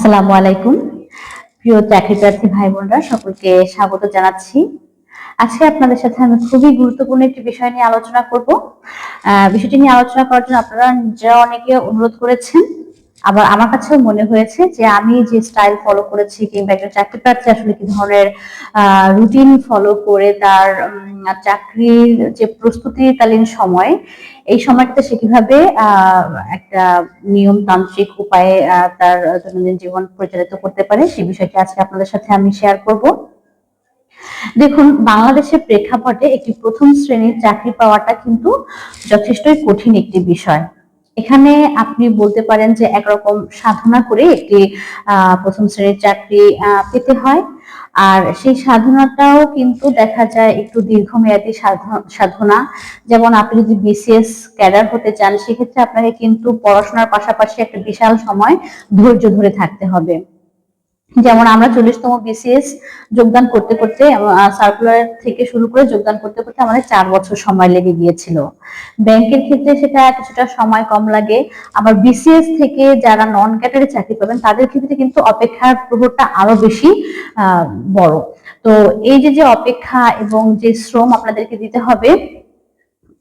আসসালামু আলাইকুম। প্রিয় চাকরি প্রার্থী ভাই বোনরা সকলকে স্বাগত জানাচ্ছি। আজকে আপনাদের সাথে আমি খুবই গুরুত্বপূর্ণ একটি বিষয় নিয়ে আলোচনা করব। বিষয়টি নিয়ে আলোচনা করার জন্য আপনারা নিজেরা অনেকে অনুরোধ করেছেন। আবার আমার কাছেও মনে হয়েছে যে আমি যে স্টাইল ফলো করেছি কিংবা একটা চাকরি প্রার্থী আসলে কি ধরনের রুটিন ফলো করে তার চাকরির যে প্রস্তুতিকালীন সময়, এই সময়টাতে সে কীভাবে একটা নিয়মতান্ত্রিক উপায়ে তার দৈনন্দিন জীবন পরিচালিত করতে পারে সেই বিষয়টি আজকে আপনাদের সাথে আমি শেয়ার করব। দেখুন, বাংলাদেশের প্রেক্ষাপটে একটি প্রথম শ্রেণির চাকরি পাওয়াটা কিন্তু যথেষ্টই কঠিন একটি বিষয়। এখানে আপনি বলতে পারেন যে একরকম সাধনা করে একটি প্রথম শ্রেণির চাকরি পেতে হয়। আর সেই সাধনাটাও কিন্তু দেখা যায় একটু দীর্ঘমেয়াদী সাধ- সাধনা। যেমন আপনি যদি বিসিএস ক্যাডার হতে চান, সেক্ষেত্রে আপনাকে কিন্তু পড়াশোনার পাশাপাশি একটা বিশাল সময় ধৈর্য ধরে থাকতে হবে। যেমন আমরা চল্লিশতম বিসিএস যোগদান করতে করতে সার্কুলার থেকে শুরু করে যোগদান করতে করতে আমাদের চার বছর সময় লেগে গিয়েছিল। ব্যাংকের ক্ষেত্রে সেটা কিছুটা সময় কম লাগে। আবার বিসিএস থেকে যারা নন ক্যাটারে চাকরি পাবেন, তাদের ক্ষেত্রে কিন্তু অপেক্ষার প্রভাবটা আরও বেশি বড়। তো এই যে যে অপেক্ষা এবং যে শ্রম আপনাদেরকে দিতে হবে,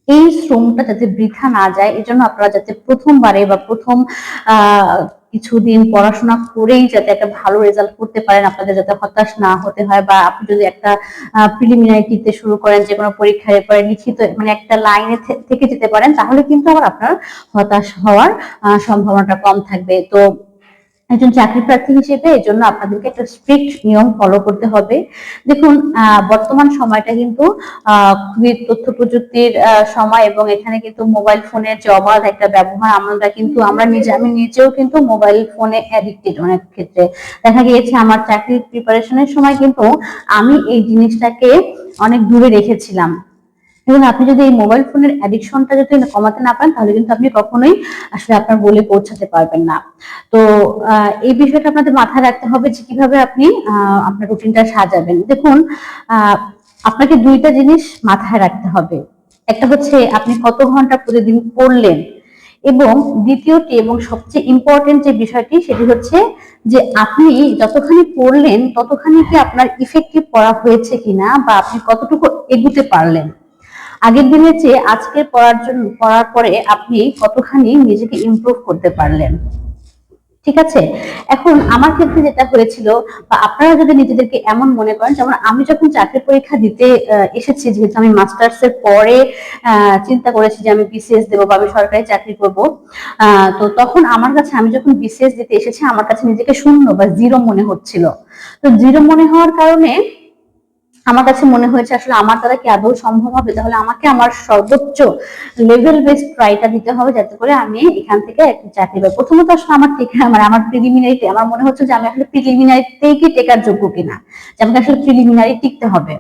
এই শ্রমটা যাতে বৃথা না যায়, এজন্য আপনারা যাতে প্রথমবারে বা প্রথম কিছুদিন পড়াশোনা করেই যাতে একটা ভালো রেজাল্ট করতে পারেন, আপনাদের যাতে হতাশ না হতে হয় বা আপনি যদি একটা প্রিলিমিনারিটিতে শুরু করেন, যে কোনো পরীক্ষার এরপরে লিখিত মানে একটা লাইনে থেকে যেতে পারেন, তাহলে কিন্তু আবার আপনার হতাশ হওয়ার সম্ভাবনাটা কম থাকবে। তো একজন চাকরি প্রার্থী হিসেবে এই জন্য আপনাদেরকে একটা স্ট্রিক্ট নিয়ম ফলো করতে হবে। দেখুন বর্তমান সময়টা কিন্তু খুবই তথ্য প্রযুক্তির সময় এবং এখানে কিন্তু মোবাইল ফোনের যে অবাধ একটা ব্যবহার, আমরা কিন্তু, আমরা নিজে, আমি নিজেও কিন্তু মোবাইল ফোনে অ্যাডিক্টেড অনেক ক্ষেত্রে। দেখা গিয়েছে আমার চাকরির প্রিপারেশনের সময় কিন্তু আমি এই জিনিসটাকে অনেক দূরে রেখেছিলাম। এবং আপনি যদি এই মোবাইল ফোনের অ্যাডিকশনটা যদি কমাতে না পারেন, তাহলে কিন্তু আপনি কখনোই আসলে আপনার বলে পৌঁছাতে পারবেন না। তো এই বিষয়টা আপনাদের মাথায় রাখতে হবে যে কীভাবে আপনি আপনার রুটিনটা সাজাবেন। দেখুন আপনাকে দুইটা জিনিস মাথায় রাখতে হবে। একটা হচ্ছে আপনি কত ঘণ্টা প্রতিদিন পড়লেন এবং দ্বিতীয়টি এবং সবচেয়ে ইম্পর্টেন্ট যে বিষয়টি, সেটি হচ্ছে যে আপনি যতখানি পড়লেন, ততখানি কি আপনার ইফেক্টিভ পড়া হয়েছে কিনা বা আপনি কতটুকু এগুতে পারলেন। আগের দিনের চেয়ে আজকে পড়ার জন্য, পড়ার পরে আপনি কতখানি নিজেকে ইমপ্রুভ করতে পারলেন? ঠিক আছে? এখন আমার ক্ষেত্রে যেটা হয়েছিল, বা আপনারা যদি নিজেদেরকে এমন মনে করেন, যেমন আমি যখন চাকরি পরীক্ষা দিতে এসেছি, যেহেতু আমি মাস্টার্স এর পরে চিন্তা করেছি যে আমি বিসিএস দেবো বা আমি সরকারি চাকরি করব তো তখন আমার কাছে, আমি যখন বিসিএস দিতে এসেছি, আমার কাছে নিজেকে শূন্য বা জিরো মনে হচ্ছিল। তো জিরো মনে হওয়ার কারণে আমার কাছে মনে হয়েছে আসলে আমার দ্বারা কি আদৌ সম্ভব হবে? তাহলে আমাকে আমার সর্বোচ্চ লেভেল বেস্ট ট্রাইটা দিতে হবে যাতে করে আমি এখান থেকে একটা চাকরি পাই। প্রথমত আসলে আমার মানে আমার প্রিলিমিনারিতে আমার মনে হচ্ছে যে আমি আসলে প্রিলিমিনারিতেই কি টেকার যোগ্য কিনা? যে আমাকে আসলে প্রিলিমিনারি টিকতে হবে।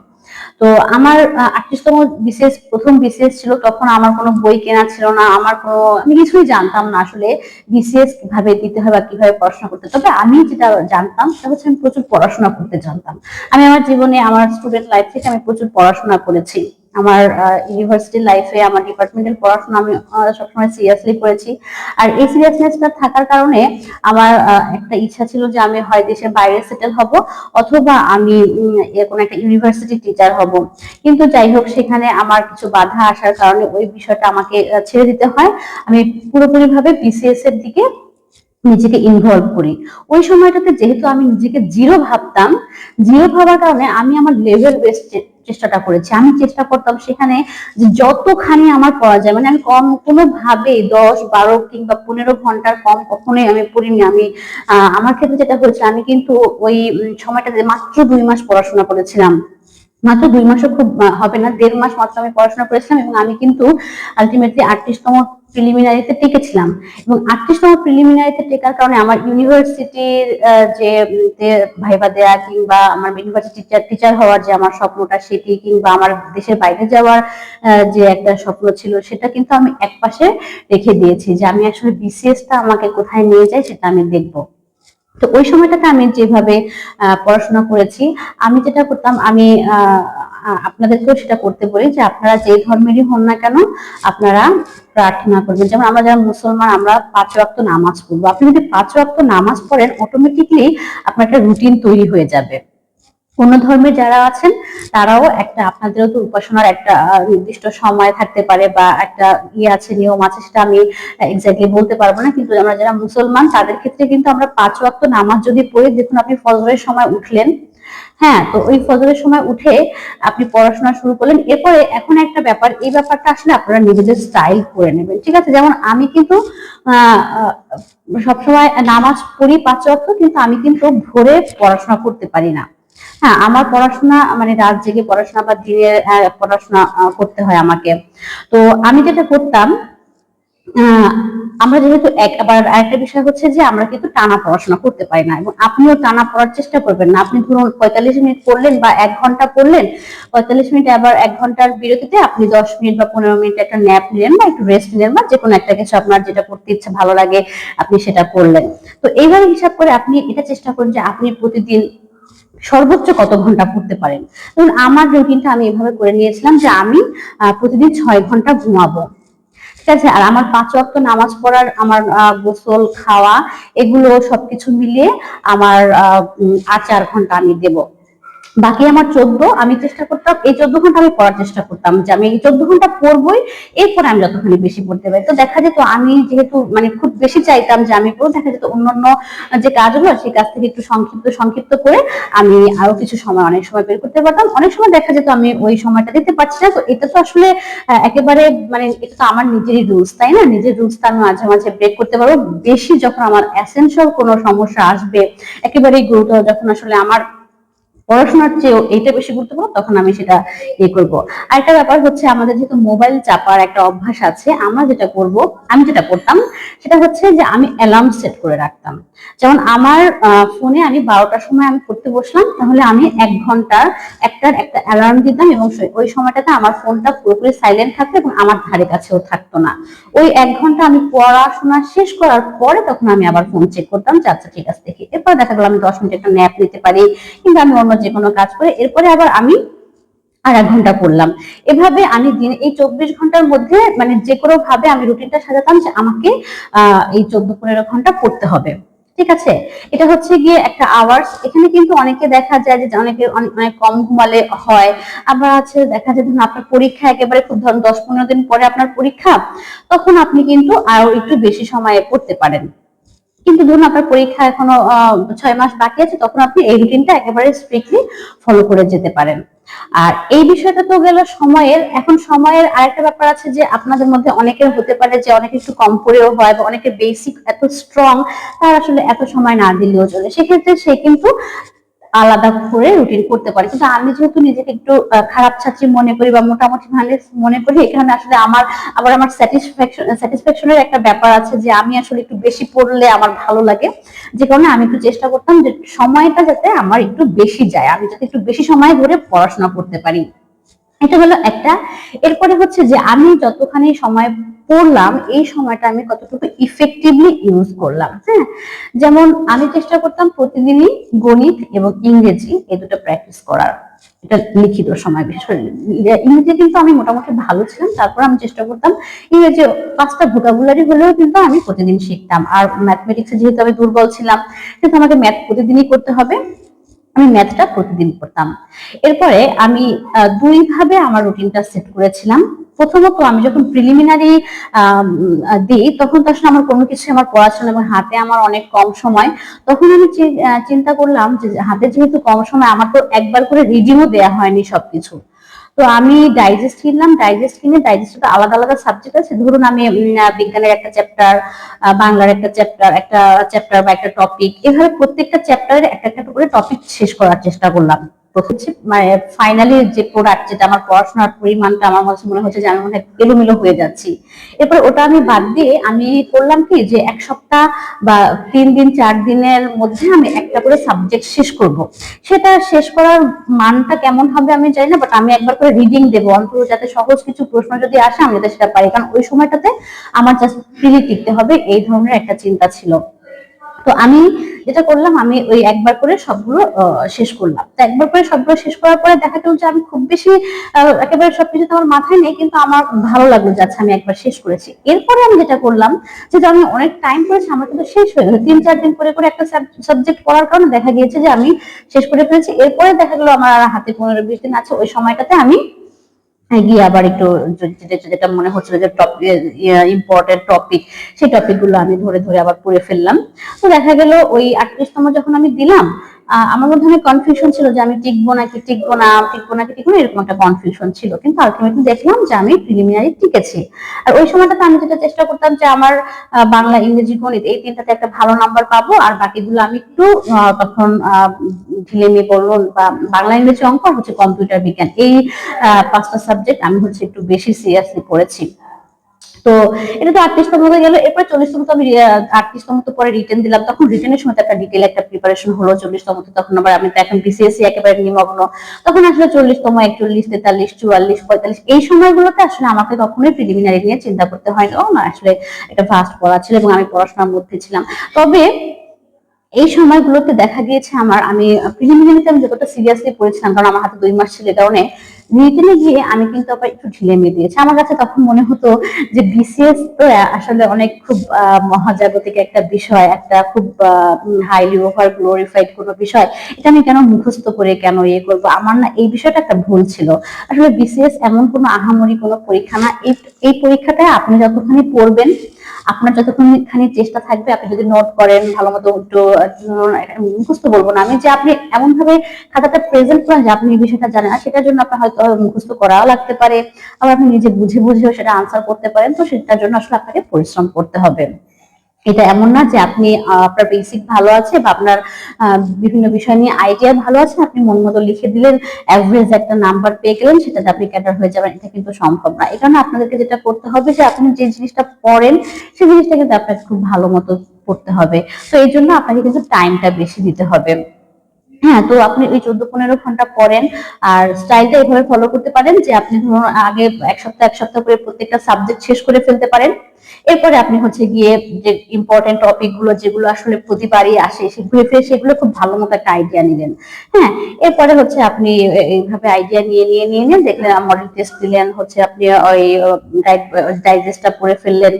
তো আমার আটত্রিশতম বিশেষ প্রথম বিশেষ ছিল, তখন আমার কোনো বই কেনা ছিল না, আমার কোনো, আমি কিছুই জানতাম না আসলে বিশেষ কীভাবে দিতে হয় বা কীভাবে পড়াশোনা করতে। তবে আমি যেটা জানতাম সেটা হচ্ছে আমি প্রচুর পড়াশোনা করতে জানতাম আমি আমার জীবনে, আমার স্টুডেন্ট লাইফ থেকে আমি প্রচুর পড়াশোনা করেছি আমার ইউনিভার্সিটি লাইফে আমার ডিপার্টমেন্টাল পড়াশোনা আমি সবসময় সিরিয়াসলি করেছি। আর এই সিরিয়াসনেসটা থাকার কারণে আমার একটা ইচ্ছা ছিল যে আমি হয় দেশের বাইরে সেটেল হব অথবা আমি কোনো একটা ইউনিভার্সিটি টিচার হব। কিন্তু যাই হোক সেখানে আমার কিছু বাধা আসার কারণে ওই বিষয়টা আমাকে ছেড়ে দিতে হয়। আমি পুরোপুরি ভাবে বিসিএস এর দিকে নিজেকে ইনভলভ করি। ওই সময়টাতে যেহেতু আমি নিজেকে জিরো ভাবতাম জিরো ভাবার কারণে আমি আমার লেভেল বেস্ট চেষ্টাটা করেছি। আমি চেষ্টা করতাম সেখানে যে যতখানি আমার পড়া যায় মানে আমি কম কোনোভাবে দশ, বারো কিংবা পনেরো ঘণ্টার কম কখনোই আমি পড়িনি। আমি আমার ক্ষেত্রে যেটা হয়েছে, আমি কিন্তু ওই সময়টাতে মাত্র দুই মাস পড়াশোনা করেছিলাম। মাত্র দুই মাসও খুব হবে না, দেড় মাস মাত্র আমি পড়াশোনা করেছিলাম এবং আমি কিন্তু আলটিমেটলি আটত্রিশতম প্রিলিমিনারিতে টিকেছিলাম এবং আটত্রিশতম প্রিলিমিনারিতে টেকার কারণে আমার ইউনিভার্সিটির যে ভাইবা দেয়া কিংবা আমার ইউনিভার্সিটি টিচার হওয়ার যে আমার স্বপ্নটা সেটি কিংবা আমার দেশের বাইরে যাওয়ার যে একটা স্বপ্ন ছিল সেটা কিন্তু আমি একপাশে রেখে দিয়েছি যে আমি আসলে বিসিএসটা আমাকে কোথায় নিয়ে যায় সেটা আমি দেখব। তো ওই সময়টাতে আমি যেভাবে পড়াশোনা করেছি, আমি যেটা করতাম, আমি আপনাদেরকেও সেটা করতে বলি যে আপনারা যে ধর্মেরই হন না কেন, আপনারা প্রার্থনা করবেন। যেমন আমরা যারা মুসলমান, আমরা পাঁচ রক্ত নামাজ পড়ব। আপনি যদি পাঁচ রক্ত নামাজ পড়েন অটোমেটিকলি আপনার একটা রুটিন তৈরি হয়ে যাবে। অন্য ধর্মের যারা আছেন, তারাও একটা আপনাদেরও তো উপাসনার একটা নির্দিষ্ট সময় থাকতে পারে বা একটা ইয়ে আছে, নিয়ম আছে, সেটা আমি এক্স্যাক্টলি বলতে পারব না। কিন্তু আমরা যারা মুসলমান, তাদের ক্ষেত্রে কিন্তু আমরা পাঁচ ওয়াক্ত নামাজ যদি পড়ি, দেখুন আপনি ফজরের সময় উঠলেন। হ্যাঁ তো ওই ফজরের সময় উঠে আপনি পড়াশোনা শুরু করলেন। এরপরে এখন একটা ব্যাপার, এই ব্যাপারটা আসলে আপনারা নিজেদের স্টাইল করে নেবেন, ঠিক আছে? যেমন আমি কিন্তু সবসময় নামাজ পড়ি পাঁচ ওয়াক্ত, কিন্তু আমি কিন্তু ভোরে পড়াশোনা করতে পারি না। হ্যাঁ আমার পড়াশোনা মানে রাত জেগে পড়াশোনা বা দিনের আহ, পড়াশোনা করতে হয় আমাকে। তো আমি যেটা করতাম আমরা যেহেতু এক আবার আরেকটা বিষয় হচ্ছে যে আমরা কিন্তু টানা পড়াশোনা করতে পারি না এবং আপনিও টানা পড়ার চেষ্টা করবেন না। আপনি ধরুন পঁয়তাল্লিশ মিনিট পড়লেন বা এক ঘণ্টা পড়লেন পঁয়তাল্লিশ মিনিট আবার এক ঘণ্টার বিরতিতে আপনি দশ মিনিট বা পনেরো মিনিট একটা ন্যাপ নিলেন বা একটু রেস্ট নিলেন বা যে কোনো একটা কিছু আপনার যেটা করতে ইচ্ছা ভালো লাগে আপনি সেটা করলেন। তো এইভাবে হিসাব করে আপনি এটা চেষ্টা করুন যে আপনি প্রতিদিন সর্বোচ্চ কত ঘণ্টা পড়তে পারেন? ধরুন, আমার রুটিনটা আমি এভাবে করে নিয়েছিলাম যে আমি প্রতিদিন ছয় ঘণ্টা ঘুমাবো। ঠিক আছে? আর আমার পাঁচ ওয়াক্ত নামাজ পড়ার আমার গোসল, খাওয়া, এগুলো সবকিছু মিলিয়ে আমার আর চার ঘণ্টা আমি দেব। বাকি আমার চোদ্দ, আমি চেষ্টা করতাম, এই চোদ্দ ঘণ্টা আমি পড়ার চেষ্টা করতাম, যে আমি এই চোদ্দ ঘণ্টা পড়বই, এরপরে আমি যতখানি বেশি পড়তে পারি। তো দেখা যেত আমি যেহেতু মানে খুব বেশি চাইতাম যে আমি পড়ব, দেখা যেত অন্যান্য যে কাজগুলো, সেই কাজ থেকে একটু সংক্ষিপ্ত সংক্ষিপ্ত করে আমি আরও কিছু সময়, অনেক সময় বের করতে পারতাম। অনেক সময় দেখা যেত আমি ওই সময়টা দিতে পারছি না। তো এটা তো আসলে একেবারে মানে এটা তো আমার নিজেরই রুলস তাই না? নিজের রুলসটা আমি মাঝে মাঝে ব্রেক করতে পারব। বেশি যখন আমার এসেনশিয়াল কোনো সমস্যা আসবে, একেবারেই গুরুতর যখন আসলে আমার পড়াশোনার চেয়েও এইটা বেশি গুরুত্বপূর্ণ, তখন আমি সেটা ইয়ে করব। আরেকটা ব্যাপার হচ্ছে, আমাদের যেহেতু মোবাইল চাপার একটা অভ্যাস আছে, আমরা যেটা করব, আমি যেটা করতাম সেটা হচ্ছে যে আমি অ্যালার্ম সেট করে রাখতাম। যেমন আমার ফোনে আমি বারোটার সময় আমি পড়তে বসলাম, তাহলে আমি এক ঘণ্টার একটার একটা অ্যালার্ম দিতাম এবং ওই সময়টাতে আমার ফোনটা পুরোপুরি সাইলেন্ট থাকতো এবং আমার ধারে কাছেও থাকতো না। ওই এক ঘণ্টা আমি পড়াশোনা শেষ করার পরে তখন আমি আবার ফোন চেক করতাম যে আচ্ছা ঠিক আছে, দেখি। এরপর দেখা গেল আমি দশ মিনিট একটা ন্যাপ নিতে পারি কিন্তু আমি অন্য যে কোনো কাজ করে, এরপরে আবার আমি আর এক ঘণ্টা পড়লাম। এভাবে আমি দিনে, এই চব্বিশ ঘণ্টার মধ্যে মানে যে কোনো ভাবে আমি রুটিনটা সাজাতাম যে আমাকে এই চোদ্দ পনেরো ঘণ্টা পড়তে হবে। ঠিক আছে? এটা হচ্ছে গিয়ে একটা আওয়ার্স এখানে কিন্তু অনেকে দেখা যায় যে অনেকে অনেক অনেক কম ঘুমালে হয়। আবার আছে, দেখা যায় ধরুন আপনার পরীক্ষা একেবারে খুব ধরুন দশ পনেরো দিন পরে আপনার পরীক্ষা, তখন আপনি কিন্তু আরও একটু বেশি সময়ে পড়তে পারেন। কিন্তু ধরুন আপনার পরীক্ষা এখনও ছয় মাস বাকি আছে, তখন আপনি এই রুটিনটা একেবারে স্ট্রিক্টলি ফলো করে যেতে পারেন। আর এই বিষয়টা তো গেল সময়ের, এখন সময়ের আরেকটা ব্যাপার আছে যে আপনাদের মধ্যে অনেকের হতে পারে যে অনেকে একটু কম করেও হয় বা অনেকে বেসিক এত স্ট্রং তার আসলে এত সময় না দিলেও চলে। সেক্ষেত্রে সে কিন্তু আলাদা করে রুটিন করতে পারে। কিন্তু আমি যেহেতু নিজেকে একটু খারাপ ছাত্রী মনে করি বা মোটামুটি ভালো মনে করি, এখানে আসলে আমার, আবার আমার স্যাটিসফ্যাকশন স্যাটিসফ্যাকশনের একটা ব্যাপার আছে যে আমি আসলে একটু বেশি পড়লে আমার ভালো লাগে। যে কারণে আমি একটু চেষ্টা করতাম যে সময়টা যাতে আমার একটু বেশি যায়, আমি যাতে একটু বেশি সময় ধরে পড়াশোনা করতে পারি। এটা হলো একটা। এরপরে হচ্ছে যে আমি যতখানি সময় পড়লাম, এই সময়টা আমি কতটুকু ইফেক্টিভলি ইউজ করলাম হ্যাঁ? যেমন আমি চেষ্টা করতাম প্রতিদিনই গণিত এবং ইংরেজি এই দুটো প্র্যাকটিস করার। এটা লিখিত সময় করে ইংরেজি কিন্তু আমি মোটামুটি ভালো ছিলাম। তারপর আমি চেষ্টা করতাম ইংরেজি পাঁচটা ভোকাবুলারি হলেও কিন্তু আমি প্রতিদিন শিখতাম। আর ম্যাথমেটিক্সে যেহেতু আমি দুর্বল ছিলাম কিন্তু আমাকে ম্যাথ প্রতিদিনই করতে হবে। আমি ম্যাথটা প্রতিদিন করতাম। এরপরে আমি আহ, দুই ভাবে আমার রুটিনটা সেট করেছিলাম। প্রথমত আমি যখন প্রিলিমিনারি দিই তখন তো আমার কোনো কিছু আমার পড়াশোনা এবং হাতে আমার অনেক কম সময়। তখন আমি চিন্তা করলাম যে হাতে যেহেতু কম সময় আমার তো একবার করে রিডিংও দেওয়া হয়নি সবকিছু। তো আমি ডাইজেস্ট কিনলাম ডাইজেস্ট কিনে ডাইজেস্টে আলাদা আলাদা সাবজেক্ট আছে। ধরুন আমি বিজ্ঞানের একটা চ্যাপ্টার বাংলার একটা চ্যাপ্টার একটা চ্যাপ্টার বা একটা টপিক এভাবে প্রত্যেকটা চ্যাপ্টারের একটা একটা করে টপিক শেষ করার চেষ্টা করলাম। প্রথম মানে ফাইনালি যে প্রোডাক্ট যেটা আমার পড়াশোনার পরিমাণটা আমার কাছে মনে হচ্ছে যে আমি মনে হয় এলোমেলো হয়ে যাচ্ছি। এরপর ওটা আমি বাদ দিয়ে আমি করলাম কি যে এক সপ্তাহ বা তিন দিন, চার দিনের মধ্যে আমি একটা করে সাবজেক্ট শেষ করব। সেটা শেষ করার মানটা কেমন হবে আমি জানি না বাট আমি একবার করে রিডিং দেবো। অন্তত যাতে সহজ কিছু প্রশ্ন যদি আসে, আমি যাতে সেটা পারি। কারণ ওই সময়টাতে আমার জাস্ট ফ্রি টিকতে হবে, এই ধরনের একটা চিন্তা ছিল। তো আমি যেটা করলাম, আমি ওই একবার করে সবগুলো শেষ করলাম। তো একবার করে সবগুলো শেষ করার পরে দেখা গেল যে আমি খুব বেশি একেবারে সবকিছু তো আমার মাথায় নেই, কিন্তু আমার ভালো লাগল যে আচ্ছা আমি একবার শেষ করেছি। এরপরে আমি যেটা করলাম যে আমি অনেক টাইম করেছি, আমার কিন্তু শেষ হয়ে গেল। তিন, চার দিন করে করে একটা সাবজেক্ট পড়ার কারণে দেখা গিয়েছে যে আমি শেষ করে ফেলেছি। এরপরে দেখা গেলো আমার হাতে পনেরো, বিশ দিন আছে, ওই সময়টাতে আমি গিয়ে আবার একটু যেটা মনে হচ্ছিল যে ইম্পর্টেন্ট টপিক সেই টপিকগুলো আমি ধরে ধরে আবার পড়ে ফেললাম। তো দেখা গেল ওই আটত্রিশতম যখন আমি দিলাম আমার মধ্যে অনেক কনফিউশন ছিল যে আমি টিকবো নাকি টিকবো না টিকবো নাকি টিকবো এরকম একটা কনফিউশন ছিল। কিন্তু আলটিমেটলি দেখলাম যে আমি প্রিলিমিনারি টিকেছি। আর ওই সময়টাতে আমি যেটা চেষ্টা করতাম যে আমার বাংলা, ইংরেজি, গণিত, এই তিনটাতে একটা ভালো নাম্বার পাবো আর বাকিগুলো আমি একটু তখন ঢিলেমি বলুন বা বাংলা, ইংরেজি অঙ্ক হচ্ছে কম্পিউটার বিজ্ঞান। এই পাঁচটা সাবজেক্ট আমি হচ্ছে একটু বেশি সিরিয়াসলি পড়েছি। তো এটা তো আটত্রিশতম হয়ে গেল। এরপর চল্লিশতম তো আমি আটত্রিশতম তো পরে রিটার্ন দিলাম। তখন রিটার্নের সময় একটা ডিটেল একটা প্রিপারেশন হলো চল্লিশতম তো। তখন আবার আমি তো এখন বিসিএসসি একেবারে নিমগ্ন। তখন আসলে চল্লিশতম একচল্লিশ, তেতাল্লিশ, চুয়াল্লিশ, পঁয়তাল্লিশ এই সময়গুলোতে আসলে আমাকে কখনোই প্রিলিমিনারি নিয়ে চিন্তা করতে হয় না, আসলে এটা ফার্স্ট পড়া ছিল এবং আমি পড়াশোনার মধ্যে ছিলাম। তবে এই সময়গুলোতে দেখা গিয়েছে আমার, আমি প্রিলিমিনারিতে আমি যতটা সিরিয়াসলি পড়েছিলাম, কারণ আমার হাতে দুই মাস ছিল কারণে রিটেনে গিয়ে আমি কিন্তু আবার একটু ঢিলেমি দিয়েছি। আমার কাছে তখন মনে হতো যে বিসিএস তো আসলে অনেক খুব মহাজাগতিক একটা বিষয়, একটা খুব হাইলি ওভার গ্লোরিফাইড কোনো বিষয়। এটা আমি কেন মুখস্থ করে কেন ইয়ে করব? আমার না এই বিষয়টা একটা ভুল ছিল। আসলে বিসিএস এমন কোনো আহামরি কোনো পরীক্ষা না, এই পরীক্ষাটায় আপনি যতখানি পড়বেন আপনার যতক্ষণ যতক্ষণখানি চেষ্টা থাকবে, আপনি যদি নোট করেন ভালো মতো একটু মুখস্থ বলব না। আমি যে আপনি এমন ভাবে খাতাটা প্রেজেন্ট করেন যে আপনি এই বিষয়টা জানেন আর সেটার জন্য আপনার হয়তো মুখস্থ করাও লাগতে পারে। আবার আপনি নিজে বুঝে বুঝেও সেটা আনসার করতে পারেন। তো সেটার জন্য আসলে আপনাকে পরিশ্রম করতে হবে। এটা এমন না যে আপনি আপনার বেসিক ভালো আছে বা আপনার বিভিন্ন বিষয় নিয়ে আইডিয়া ভালো আছে, আপনি মন মতো লিখে দিলেন অ্যাভারেজ একটা নাম্বার পেয়ে গেলেন, সেটাতে আপনি ক্যাডার হয়ে যাবেন, এটা কিন্তু সম্ভব না। এই কারণে আপনাদেরকে যেটা করতে হবে যে আপনি যে জিনিসটা পড়েন সেই জিনিসটা কিন্তু আপনাকে খুব ভালো মতো করতে হবে। তো এই জন্য আপনাকে কিন্তু টাইমটা বেশি দিতে হবে। হ্যাঁ তো আপনি ওই চোদ্দ পনেরো ঘণ্টা পড়েন আর স্টাইলটা এভাবে ফলো করতে পারেন যে আপনি ধরুন আগে এক সপ্তাহ এক সপ্তাহ করে প্রত্যেকটা সাবজেক্ট শেষ করে ফেলতে পারেন। এরপরে আপনি হচ্ছে গিয়ে যে ইম্পর্টেন্ট টপিকগুলো যেগুলো আসলে প্রতিবারই আসে সেগুলো ফের সেগুলো খুব ভালো মতো একটা আইডিয়া নিলেন হ্যাঁ এরপরে হচ্ছে আপনি এইভাবে আইডিয়া নিয়ে নিয়ে নিয়ে নিয়ে দেখলেন মডেল টেস্ট দিলেন, হচ্ছে আপনি ওই ডাইজেস্টটা পড়ে ফেললেন।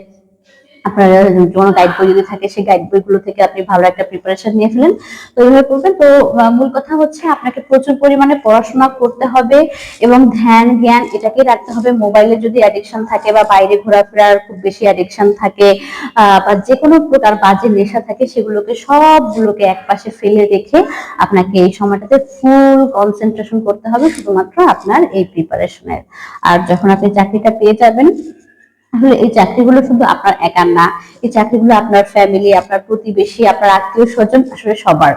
আপনার কোনো গাইড বই যদি থাকে, সেই গাইড বইগুলো থেকে আপনি ভালো একটা প্রিপারেশন নিয়ে ফেলেন। তো এইভাবে করবেন। তো মূল কথা হচ্ছে আপনাকে প্রচুর পরিমাণে পড়াশোনা করতে হবে এবং ধ্যান, জ্ঞান এটাকে রাখতে হবে। মোবাইলে যদি অ্যাডিকশন থাকে বা বাইরে ঘোরাফেরার খুব বেশি অ্যাডিকশন থাকে বা যে কোনো প্রকার বাজে নেশা থাকে, সেগুলোকে সবগুলোকে একপাশে ফেলে রেখে আপনাকে এই সময়টাতে ফুল কনসেন্ট্রেশন করতে হবে, শুধুমাত্র আপনার এই প্রিপারেশনের আর যখন আপনি চাকরিটা পেয়ে যাবেন আসলে এই চাকরিগুলো শুধু আপনার একার না, এই চাকরিগুলো আপনার ফ্যামিলি আপনার প্রতিবেশী, আপনার আত্মীয় স্বজন, আসলে সবার।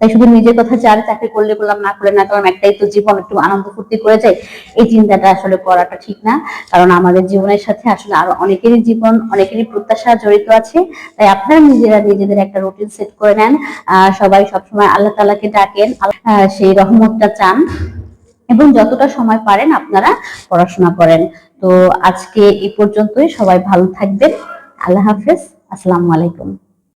তাই শুধু নিজের কথা চার চাকরি করলে করলাম না করলে না, কারণ একটাই তো জীবন, একটু আনন্দ ফুর্তি করে যায় এই চিন্তাটা আসলে করাটা ঠিক না। কারণ আমাদের জীবনের সাথে আসলে আরও অনেকেরই জীবন, অনেকেরই প্রত্যাশা জড়িত আছে। তাই আপনারা নিজেরা নিজেদের একটা রুটিন সেট করে নেন। আহ, সবাই সবসময় আল্লাহ তালাকে ডাকেন সেই রহমতটা চান। এবং যতটা সময় পারেন আপনারা পড়াশোনা করেন। তো আজকে এ পর্যন্তই। সবাই ভালো থাকবেন। আল্লাহ হাফেজ। আসসালামু আলাইকুম।